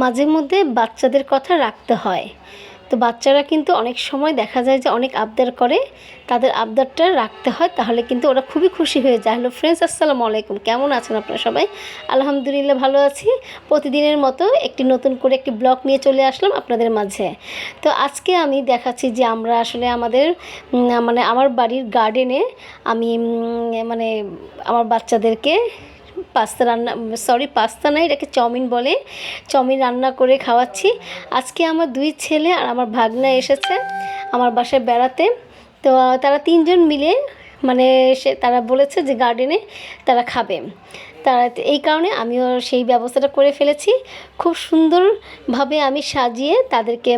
মাঝে মধ্যে বাচ্চাদের কথা রাখতে হয়। তো বাচ্চারা কিন্তু অনেক সময় দেখা যায় যে অনেক আবদার করে, তাদের আবদারটা রাখতে হয়, তাহলে কিন্তু ওরা খুবই খুশি হয়ে যায়। হ্যালো ফ্রেন্ডস, আসসালামু আলাইকুম। কেমন আছেন আপনারা সবাই? আলহামদুলিল্লাহ ভালো আছি। প্রতিদিনের মতো একটি নতুন করে একটি ব্লগ নিয়ে চলে আসলাম আপনাদের মাঝে। তো আজকে আমি দেখাচ্ছি যে আমরা আসলে আমাদের মানে আমার বাড়ির গার্ডেনে আমি মানে আমার বাচ্চাদেরকে পাস্তা রান্না সরি পাস্তা নাই এটাকে চাউমিন বলে। চাউমিন রান্না করে খাওয়াচ্ছি। আজকে আমার দুই ছেলে আর আমার ভাগনা এসেছে আমার বাসায় বেড়াতে। তো তারা তিনজন মিলে মানে সে, তারা বলেছে যে গার্ডেনে তারা খাবে। তারা, এই কারণে আমিও সেই ব্যবস্থাটা করে ফেলেছি। খুব সুন্দরভাবে আমি সাজিয়ে তাদেরকে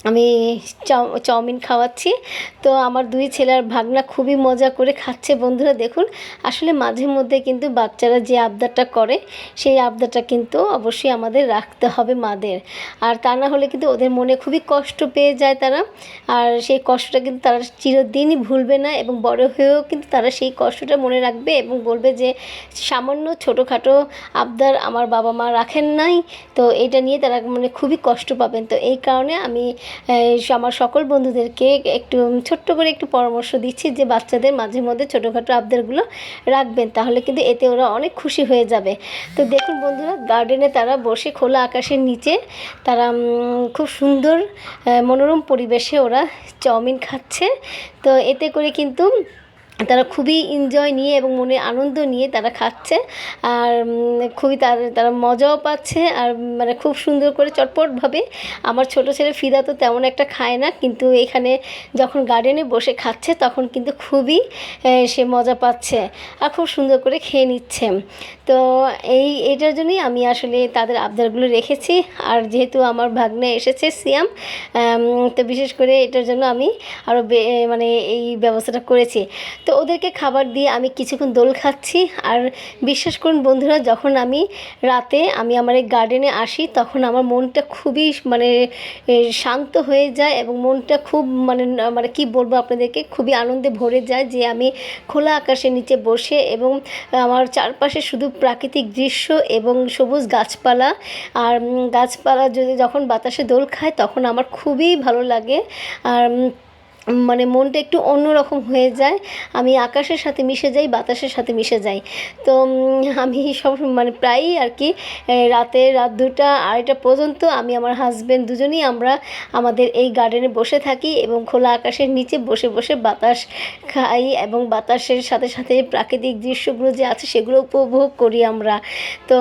আমি চাউ চাউমিন খাওয়াচ্ছি। তো আমার দুই ছেলের ভাগনা খুবই মজা করে খাচ্ছে। বন্ধুরা দেখুন, আসলে মাঝে মধ্যে কিন্তু বাচ্চারা যে আবদারটা করে, সেই আবদারটা কিন্তু অবশ্যই আমাদের রাখতে হবে মাদের। আর তা না হলে কিন্তু ওদের মনে খুবই কষ্ট পেয়ে যায় তারা। আর সেই কষ্টটা কিন্তু তারা চিরদিনই ভুলবে না এবং বড় হয়েও কিন্তু তারা সেই কষ্টটা মনে রাখবে এবং বলবে যে, সামান্য ছোটোখাটো আবদার আমার বাবা মা রাখেন নাই। তো এটা নিয়ে তারা মানে খুবই কষ্ট পাবেন। তো এই কারণে আমি আমার সকল বন্ধুদেরকে একটু ছোট্ট করে একটু পরামর্শ দিচ্ছি যে বাচ্চাদের মাঝে মধ্যে ছোটোখাটো আবদারগুলো রাখবেন, তাহলে কিন্তু এতে ওরা অনেক খুশি হয়ে যাবে। তো দেখুন বন্ধুরা গার্ডেনে তারা বসে খোলা আকাশের নিচে তারা খুব সুন্দর মনোরম পরিবেশে ওরা চাউমিন খাচ্ছে। তো এতে করে কিন্তু তারা খুবই এনজয় নিয়ে এবং মনে আনন্দ নিয়ে তারা খাচ্ছে। আর খুবই তার, তারা মজাও পাচ্ছে আর মানে খুব সুন্দর করে চটপটভাবে। আমার ছোট ছেলে ফিদা তো তেমন একটা খায় না, কিন্তু এখানে যখন গার্ডেনে বসে খাচ্ছে তখন কিন্তু খুবই সে মজা পাচ্ছে আর খুব সুন্দর করে খেয়ে নিচ্ছে। তো এই, এটার জন্যই আমি আসলে তাদের আবদারগুলো রেখেছি। আর যেহেতু আমার ভাগ্নে এসেছে সিয়াম তো বিশেষ করে এটার জন্য আমি আরও মানে এই ব্যবস্থাটা করেছি। তো ওদেরকে খাবার দিয়ে আমি কিছুক্ষণ দোল খাচ্ছি। আর বিশ্বাস করুন বন্ধুরা, যখন আমি রাতে আমি আমার এই গার্ডেনে আসি, তখন আমার মনটা খুবই মানে শান্ত হয়ে যায় এবং মনটা খুব মানে মানে কি বলব আপনাদেরকে, খুবই আনন্দে ভরে যায় যে আমি খোলা আকাশের নিচে বসে এবং আমার চারপাশে শুধু প্রাকৃতিক দৃশ্য এবং সবুজ গাছপালা। আর গাছপালা যদি যখন বাতাসে দোল খায়, তখন আমার খুবই ভালো লাগে। আর মানে মনটা একটু অন্যরকম হয়ে যায়। আমি আকাশের সাথে মিশে যাই বাতাসের সাথে মিশে যাই। তো আমি সব মানে প্রায়ই আর কি রাতে রাত দুটা আড়াইটা পর্যন্ত আমি আমার হাজব্যান্ড দুজনেই আমরা আমাদের এই গার্ডেনে বসে থাকি এবং খোলা আকাশের নিচে বসে বসে বাতাস খাই এবং বাতাসের সাথে সাথে প্রাকৃতিক দৃশ্যগুলো যে আছে সেগুলো উপভোগ করি আমরা। তো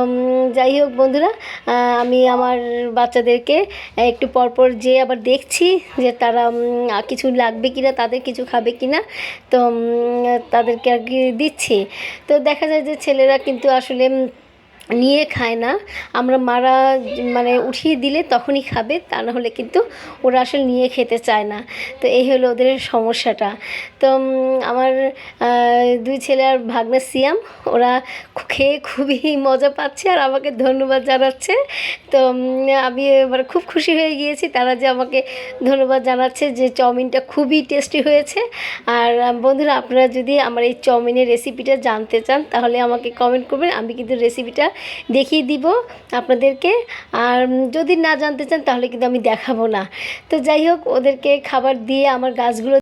যাই হোক বন্ধুরা আমি আমার বাচ্চাদেরকে একটু পরপর যে আবার দেখছি যে তারা কিছু আহ, কিছু কি না তাদের কিছু খাবে কি না তো তাদেরকে আর কি দিচ্ছি। তো দেখা যায় যে ছেলেরা কিন্তু আসলে নিয়ে খায় না। আমরা মারা মানে উঠিয়ে দিলে তখনই খাবে, তা না হলে কিন্তু ওরা আসলে নিয়ে খেতে চায় না। তো এই হলো ওদের সমস্যাটা। তো আমার দুই ছেলে আর ভাগ্নে সিয়াম, ওরা খেয়ে খুবই মজা পাচ্ছে আর আমাকে ধন্যবাদ জানাচ্ছে। তো আমি এবার খুব খুশি হয়ে গিয়েছি, তারা যে আমাকে ধন্যবাদ জানাচ্ছে যে চাউমিনটা খুবই টেস্টি হয়েছে। আর বন্ধুরা, আপনারা যদি আমার এই চাউমিনের রেসিপিটা জানতে চান, তাহলে আমাকে কমেন্ট করবেন, আমি কিন্তু রেসিপিটা দেখিয়ে দিব আপনাদেরকে। আর যদি না জানতে চান তাহলে কিন্তু আমি দেখাবো না। তো যাই হোক, ওদেরকে খাবার দিয়ে আমার গাছগুলো